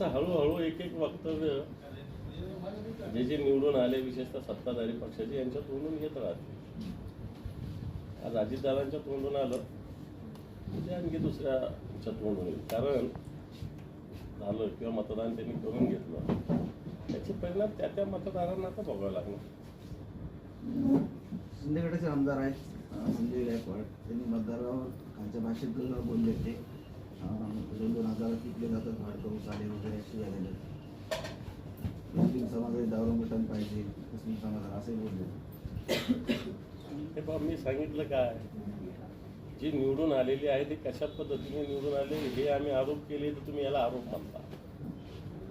असं हळूहळू एक एक वक्तव्य जे जे निवडून आले विशेषतः सत्ताधारी पक्षाचे यांच्या तोंडून येत राहते. आज अजितदादांच्या तोंडून आलं ते आणखी दुसऱ्याच्या तोंडून येईल. कारण झालं किंवा मतदान त्यांनी करून घेतलं. त्याचे परिणाम त्या त्या मतदारांना आता बघावं लागणार. शिंदे आमदार आहेत संजय गायकवाड. त्यांनी मतदारावर त्यांच्या भाषेत बोलले ते दोन जातात भाडकरू चाले वगैरे असे झालेले मुस्लिम समाजाचे दावरंगटन पाहिजे मुस्लिम समाजाला असे बोलले. बाबा मी सांगितलं काय? जी निवडून आलेली आहे ते कशा पद्धतीने निवडून आले हे आम्ही आरोप केले तर तुम्ही याला आरोप मानता.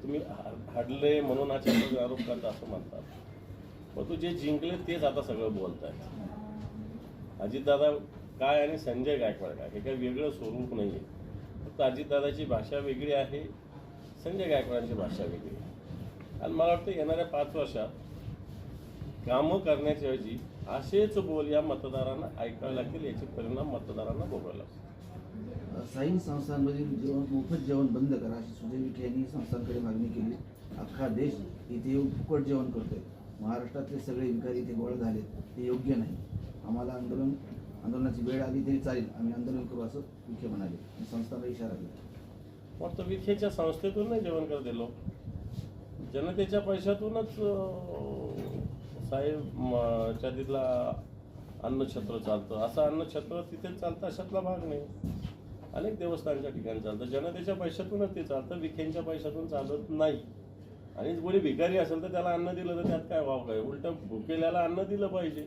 तुम्ही हाडले म्हणून हा आरोप करता असं म्हणतात परंतु जे जिंकले तेच आता सगळं बोलत आहेत अजितदादा काय आणि संजय गायकवाड काय? हे काही वेगळं स्वरूप नाही आहे अजितदादाची भाषा वेगळी आहे संजय गायकवाडांची भाषा वेगळी आहे. आणि मला वाटतं येणाऱ्या पाच वर्षात कामं करण्याच्याऐवजी असेच बोल या मतदारांना ऐकावे लागतील याचे परिणाम मतदारांना भोगावे लागतील. साईन संस्थांमधील जेवण मोफत जेवण बंद करा अशी सुजय विखे यांनी संस्थांकडे मागणी केली. अख्खा देश इथे येऊन फुकट जेवण करतोय. महाराष्ट्रातले सगळे विकारी इथे गोळा झालेत. ते योग्य नाही. आम्हाला आंदोलन आंदोलनाची वेळ आली तरी चालेल. आम्ही आंदोलन करू असं विखे म्हणाले. आणि इशारा दिला. मग तो विखेच्या संस्थेतून नाही जेवण कर लोक. जनतेच्या पैशातूनच साहेब म, च्या तिथला अन्नछत्र चालतं. असं अन्नछत्र तिथेच चालतं अशातला भाग नाही. अनेक देवस्थानच्या ठिकाणी चालतं. जनतेच्या पैशातूनच ते चालतं विखेंच्या पैशातून चालत नाही. आणि कोणी भिकारी असेल तर त्याला अन्न दिलं तर त्यात काय वाव काय? उलट भुकेल्याला अन्न दिलं पाहिजे.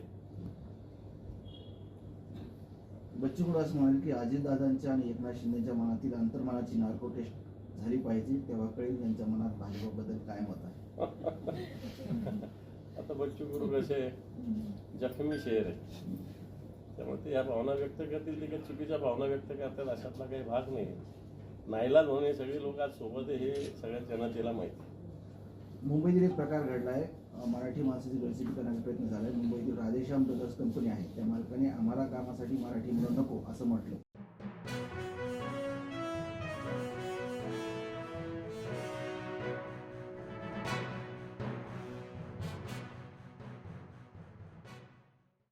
बच्चू कडू असं म्हणाले की अजितदादांच्या आणि एकनाथ शिंदेच्या मनातील अंतर्मनाची नार्को टेस्ट झाली पाहिजे तेव्हा कळेल त्यांच्या मनात भाजपाबद्दल काय मत आहे. आता बच्चू कडू कसे जखमी शेर आहे. त्यामुळे ते या भावना व्यक्त करतील ते काही चुकीच्या भावना व्यक्त करतात अशातला काही भाग नाही. नाईलाज होणे सगळे लोक आज सोबत हे सगळ्या जनतेला माहिती मुंबईतील एक प्रकार घडला आहे मराठी माणसाची गळसिटी करण्याचा प्रयत्न झाला आहे मुंबईतील राधेश्याम ब्रदर्स कंपनी आहे. आम्हाला कामासाठी मराठी मुलं नको असं म्हटलं.